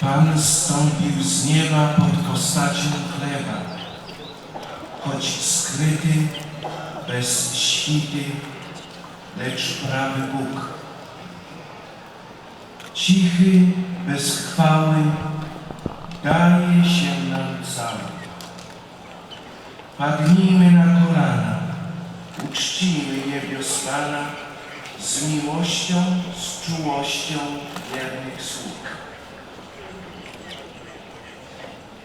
Pan zstąpił z nieba pod postacią chleba, choć skryty, bez świty, lecz prawy Bóg. Cichy, bez chwały, daje się nam cały. Padnijmy na kolana, uczcijmy niebios Pana z miłością, z czułością wiernych sług.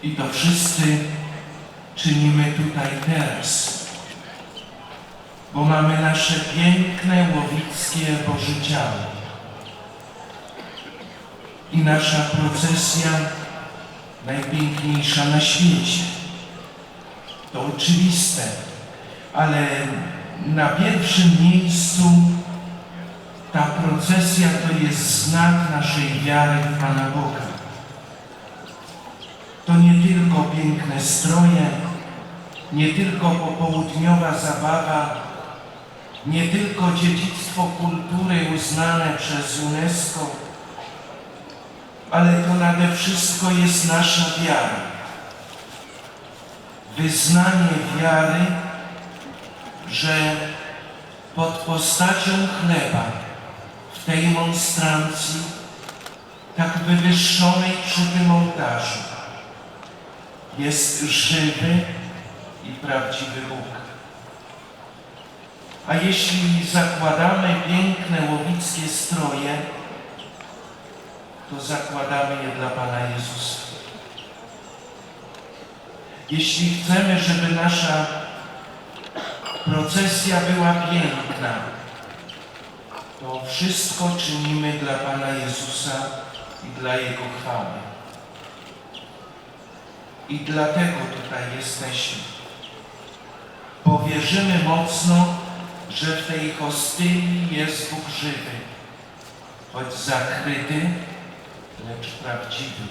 I to wszyscy czynimy tutaj teraz, bo mamy nasze piękne, łowickie Boże ciało. I nasza procesja najpiękniejsza na świecie. To oczywiste, ale na pierwszym miejscu ta procesja to jest znak naszej wiary w Pana Boga. To nie tylko piękne stroje, nie tylko popołudniowa zabawa, nie tylko dziedzictwo kultury uznane przez UNESCO, ale to nade wszystko jest nasza wiara. Wyznanie wiary, że pod postacią chleba w tej monstrancji, tak wywyższonej przy tym ołtarzu, jest żywy i prawdziwy Bóg. A jeśli zakładamy piękne łowickie stroje, to zakładamy je dla Pana Jezusa. Jeśli chcemy, żeby nasza procesja była piękna, to wszystko czynimy dla Pana Jezusa i dla Jego chwały. I dlatego tutaj jesteśmy. Bo wierzymy mocno, że w tej hostylii jest Bóg żywy, choć zakryty, lecz prawdziwy.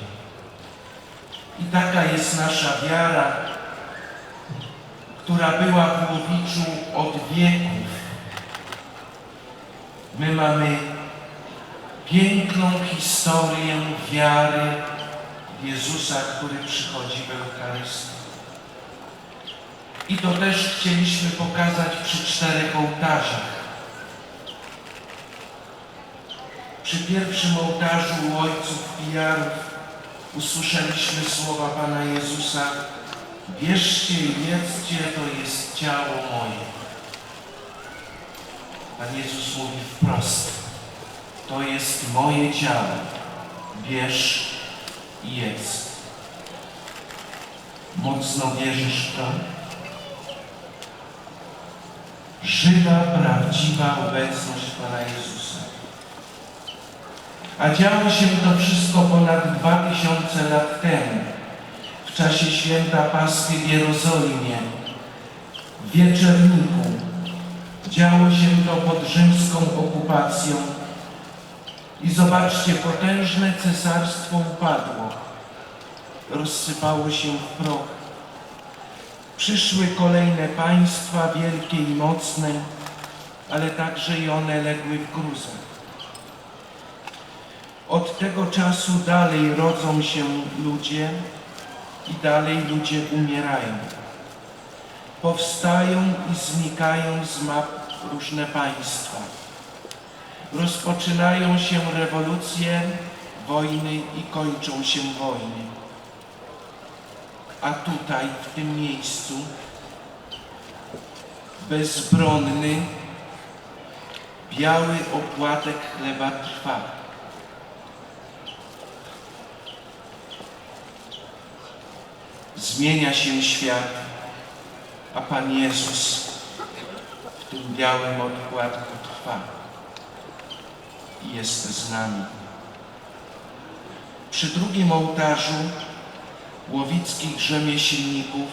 I taka jest nasza wiara, która była w Łowiczu od wieków. My mamy piękną historię wiary Jezusa, który przychodzi w Eucharystii. I to też chcieliśmy pokazać przy czterech ołtarzach. Przy pierwszym ołtarzu u ojców pijarów usłyszeliśmy słowa Pana Jezusa Bierzcie i jedzcie, to jest ciało moje. Pan Jezus mówi wprost, to jest moje ciało, bierz jedz. Mocno wierzysz w to? Żywa, prawdziwa obecność Pana Jezusa. A działo się to wszystko ponad dwa tysiące lat temu, w czasie święta Paschy w Jerozolimie, w Wieczerniku. Działo się to pod rzymską okupacją. I zobaczcie, potężne cesarstwo upadło. Rozsypało się w proch. Przyszły kolejne państwa, wielkie i mocne, ale także i one legły w gruzach. Od tego czasu dalej rodzą się ludzie i dalej ludzie umierają. Powstają i znikają z map różne państwa. Rozpoczynają się rewolucje, wojny i kończą się wojny. A tutaj, w tym miejscu, bezbronny, biały opłatek chleba trwa. Zmienia się świat, a Pan Jezus w tym białym odpłatku trwa jest z nami. Przy drugim ołtarzu łowickich rzemieślników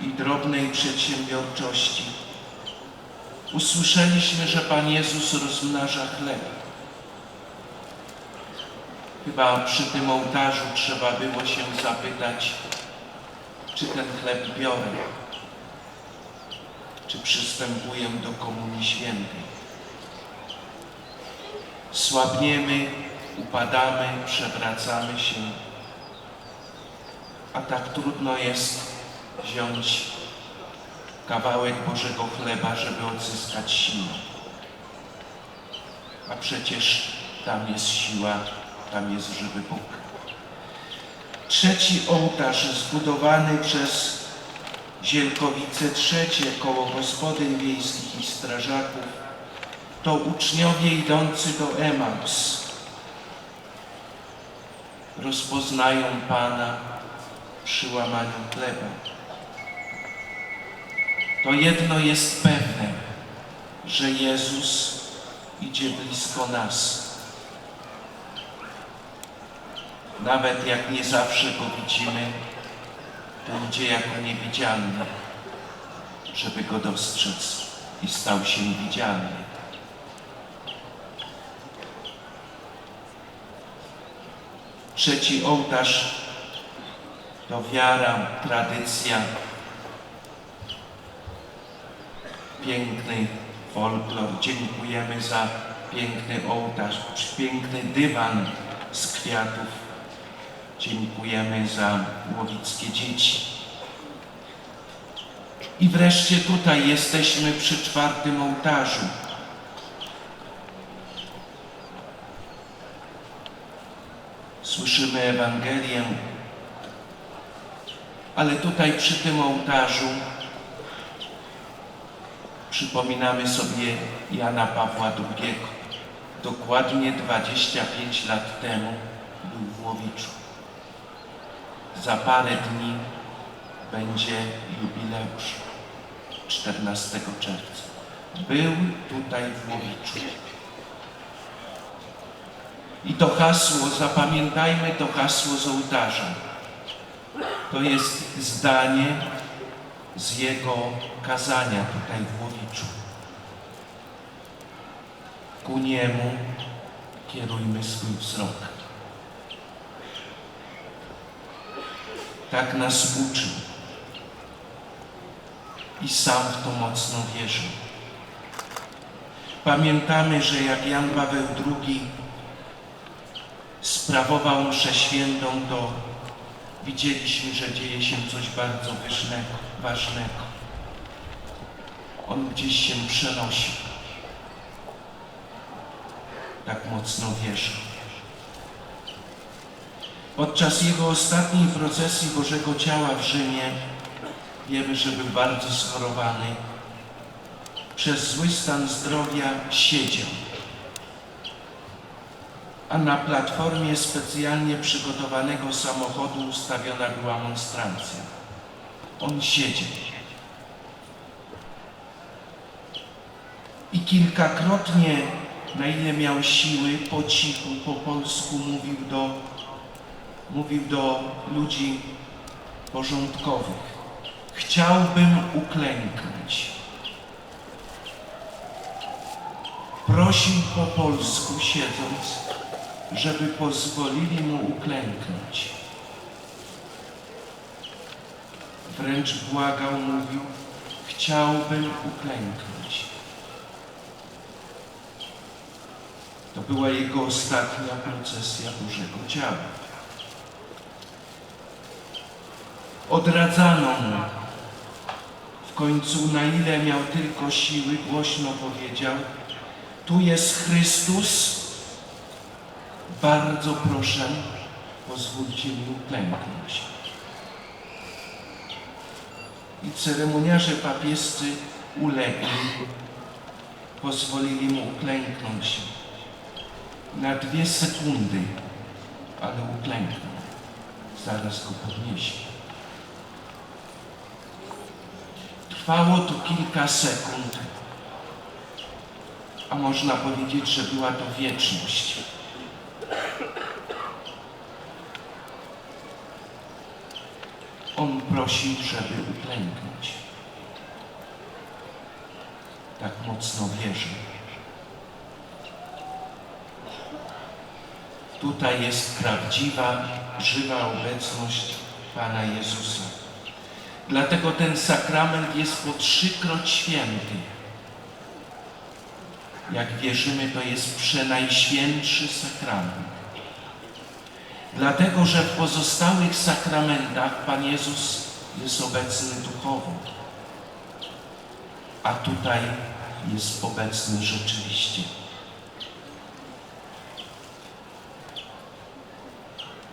i drobnej przedsiębiorczości usłyszeliśmy, że Pan Jezus rozmnaża chleb. Chyba przy tym ołtarzu trzeba było się zapytać, czy ten chleb biorę, czy przystępuję do Komunii Świętej. Słabniemy upadamy, przewracamy się, a tak trudno jest wziąć kawałek Bożego chleba, żeby odzyskać siłę. A przecież tam jest siła, tam jest żywy Bóg. Trzeci ołtarz zbudowany przez Zielkowice trzecie koło gospodyń wiejskich i strażaków to uczniowie idący do Emaus. Rozpoznają Pana przy łamaniu chleba. To jedno jest pewne, że Jezus idzie blisko nas. Nawet jak nie zawsze Go widzimy, to idzie jako niewidzialny, żeby Go dostrzec i stał się widzialny. Trzeci ołtarz to wiara, tradycja, piękny folklor. Dziękujemy za piękny ołtarz, piękny dywan z kwiatów. Dziękujemy za łowickie dzieci. I wreszcie tutaj jesteśmy przy czwartym ołtarzu. Słyszymy Ewangelię, ale tutaj przy tym ołtarzu przypominamy sobie Jana Pawła II. Dokładnie 25 lat temu był w Łowiczu. Za parę dni będzie jubileusz 14 czerwca. Był tutaj w Łowiczu. I to hasło, zapamiętajmy to hasło z ołtarza. To jest zdanie z jego kazania tutaj w Łowiczu. Ku niemu kierujmy swój wzrok. Tak nas uczył. I sam w to mocno wierzył. Pamiętamy, że jak Jan Paweł II sprawował mszę świętą, to widzieliśmy, że dzieje się coś bardzo ważnego. On gdzieś się przenosił. Tak mocno wierzył. Podczas jego ostatniej procesji Bożego Ciała w Rzymie wiemy, że był bardzo schorowany. Przez zły stan zdrowia siedział. A na platformie specjalnie przygotowanego samochodu ustawiona była monstrancja. On siedział. I kilkakrotnie, na ile miał siły, po cichu, po polsku mówił do mówił do ludzi porządkowych. Chciałbym uklęknąć. Prosił po polsku siedząc, żeby pozwolili mu uklęknąć. Wręcz błagał, mówił, chciałbym uklęknąć. To była jego ostatnia procesja Bożego Ciała. Odradzano mu. W końcu, na ile miał tylko siły, głośno powiedział: Tu jest Chrystus. Bardzo proszę, pozwólcie mi uklęknąć. I ceremoniarze papiescy ulegli, pozwolili mu uklęknąć na dwie sekundy, ale uklęknął. Zaraz go podnieśli. Trwało to kilka sekund, a można powiedzieć, że była to wieczność. On prosił, żeby uklęknąć. Tak mocno wierzył. Tutaj jest prawdziwa, żywa obecność Pana Jezusa. Dlatego ten sakrament jest po trzykroć święty. Jak wierzymy, to jest przenajświętszy sakrament. Dlatego, że w pozostałych sakramentach Pan Jezus jest obecny duchowo, a tutaj jest obecny rzeczywiście.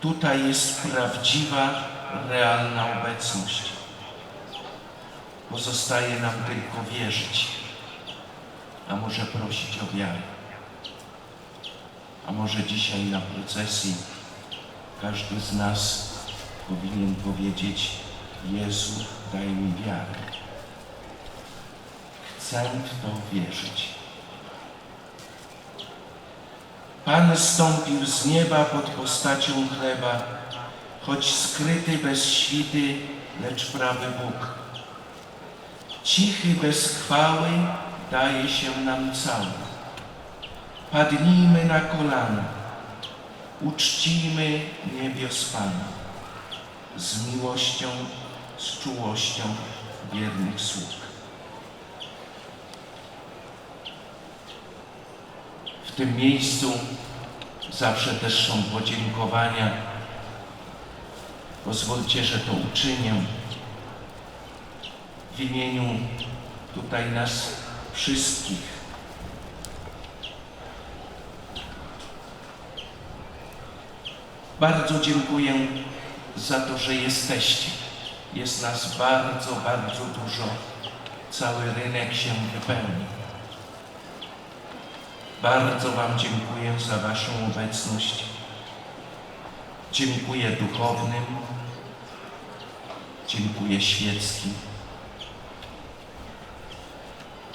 Tutaj jest prawdziwa, realna obecność. Pozostaje nam tylko wierzyć, a może prosić o wiarę. A może dzisiaj na procesji każdy z nas powinien powiedzieć: Jezu, daj mi wiarę. Chcę w to wierzyć. Pan zstąpił z nieba pod postacią chleba, choć skryty bez świty, lecz prawy Bóg. Cichy bez chwały daje się nam cały. Padnijmy na kolana, uczcijmy niebios Pana z miłością, z czułością wiernych sług. W tym miejscu zawsze też są podziękowania. Pozwólcie, że to uczynię w imieniu tutaj nas wszystkich. Bardzo dziękuję za to, że jesteście. Jest nas bardzo, bardzo dużo. Cały rynek się wypełni. Bardzo Wam dziękuję za Waszą obecność. Dziękuję duchownym. Dziękuję świeckim.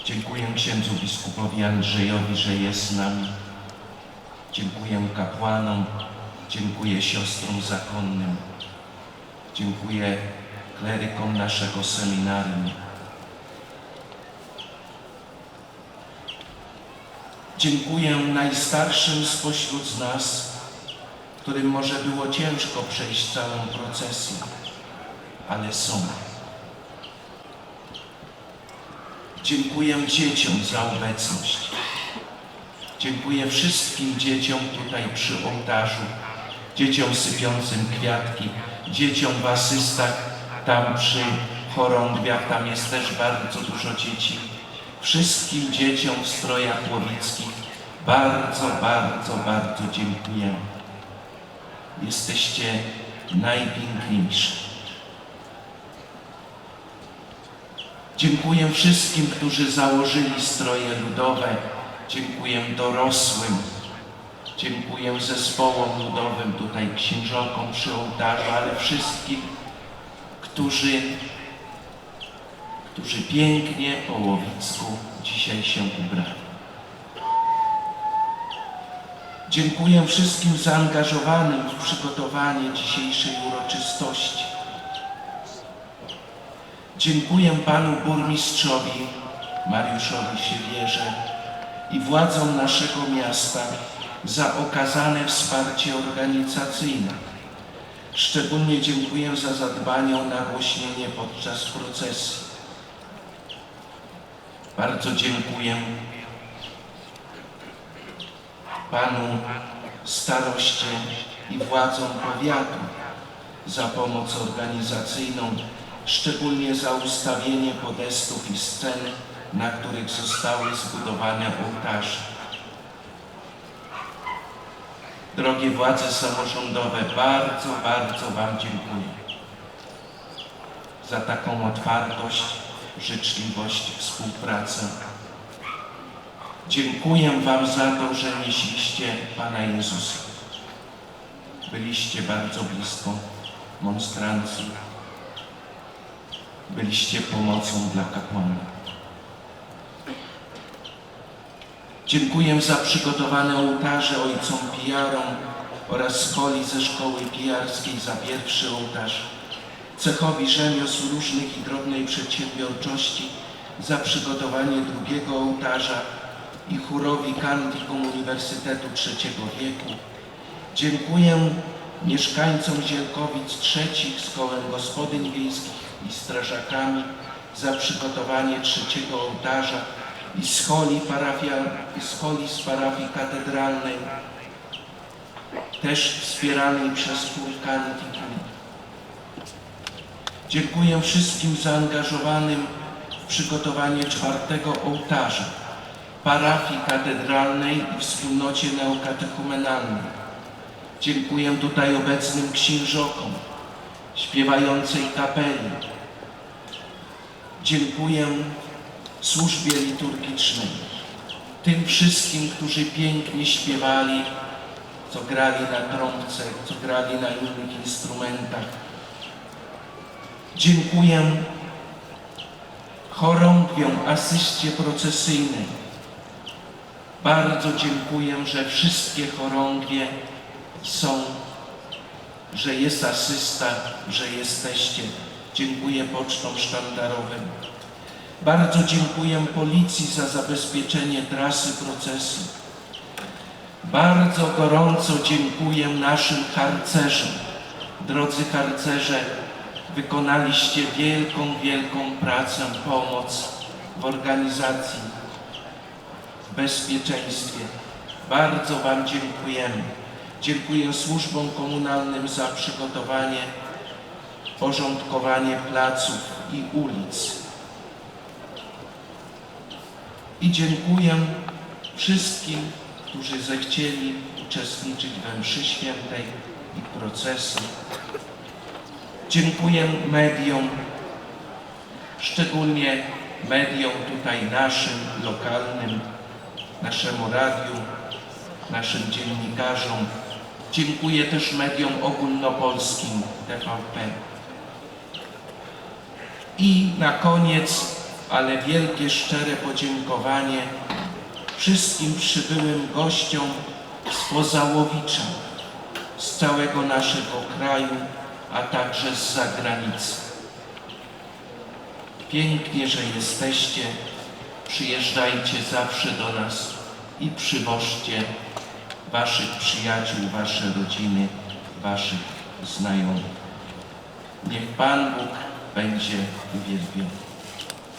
Dziękuję księdzu biskupowi Andrzejowi, że jest z nami. Dziękuję kapłanom. Dziękuję siostrom zakonnym. Dziękuję klerykom naszego seminarium. Dziękuję najstarszym spośród nas, którym może było ciężko przejść całą procesję, ale są. Dziękuję dzieciom za obecność. Dziękuję wszystkim dzieciom tutaj przy ołtarzu, dzieciom sypiącym kwiatki, dzieciom w asystach, tam przy chorągwiach, tam jest też bardzo dużo dzieci. Wszystkim dzieciom w strojach łowickich bardzo, bardzo, bardzo dziękuję. Jesteście najpiękniejsi. Dziękuję wszystkim, którzy założyli stroje ludowe. Dziękuję dorosłym. Dziękuję zespołom ludowym, tutaj księżokom przy ołtarzu, ale wszystkim, którzy, którzy pięknie po łowicku dzisiaj się ubrali. Dziękuję wszystkim zaangażowanym w przygotowanie dzisiejszej uroczystości. Dziękuję panu burmistrzowi Mariuszowi Siewierze i władzom naszego miasta za okazane wsparcie organizacyjne. Szczególnie dziękuję za zadbanie o nagłośnienie podczas procesji. Bardzo dziękuję panu staroście i władzom powiatu za pomoc organizacyjną, szczególnie za ustawienie podestów i scen, na których zostały zbudowane ołtarze. Drogie władze samorządowe, bardzo, bardzo Wam dziękuję za taką otwartość, życzliwość, współpracę. Dziękuję Wam za to, że nieśliście Pana Jezusa. Byliście bardzo blisko monstrancji. Byliście pomocą dla kapłanów. Dziękuję za przygotowane ołtarze ojcom pijarom oraz skoli ze szkoły pijarskiej za pierwszy ołtarz, cechowi rzemiosł różnych i drobnej przedsiębiorczości za przygotowanie drugiego ołtarza i chórowi kantikum Uniwersytetu Trzeciego Wieku. Dziękuję mieszkańcom Zielkowic trzecich z kołem gospodyń wiejskich i strażakami za przygotowanie trzeciego ołtarza i scholi, parafia, scholi z parafii katedralnej. też wspieranej przez Kul Kantikum. Dziękuję wszystkim zaangażowanym w przygotowanie czwartego ołtarza, parafii katedralnej i wspólnocie neokatechumenalnej. Dziękuję tutaj obecnym księżokom, śpiewającej kapeli. Dziękuję służbie liturgicznej, tym wszystkim, którzy pięknie śpiewali, co grali na trąbce, co grali na innych instrumentach. Dziękuję chorągwiom, asyście procesyjnej. Bardzo dziękuję, że wszystkie chorągwie są, że jest asysta, że jesteście. Dziękuję pocztom sztandarowym. Bardzo dziękuję policji za zabezpieczenie trasy procesu. Bardzo gorąco dziękuję naszym harcerzom. Drodzy harcerze, wykonaliście wielką, wielką pracę, pomoc w organizacji, w bezpieczeństwie. Bardzo Wam dziękujemy. Dziękuję służbom komunalnym za przygotowanie, porządkowanie placów i ulic. I dziękuję wszystkim, którzy zechcieli uczestniczyć we mszy świętej i procesji. Dziękuję mediom, szczególnie mediom tutaj naszym, lokalnym, naszemu radiu, naszym dziennikarzom. Dziękuję też mediom ogólnopolskim TVP. I na koniec, ale wielkie, szczere podziękowanie wszystkim przybyłym gościom spoza Łowicza, z całego naszego kraju, a także z zagranicy. Pięknie, że jesteście. Przyjeżdżajcie zawsze do nas i przywożcie Waszych przyjaciół, Wasze rodziny, Waszych znajomych. Niech Pan Bóg będzie uwielbiony.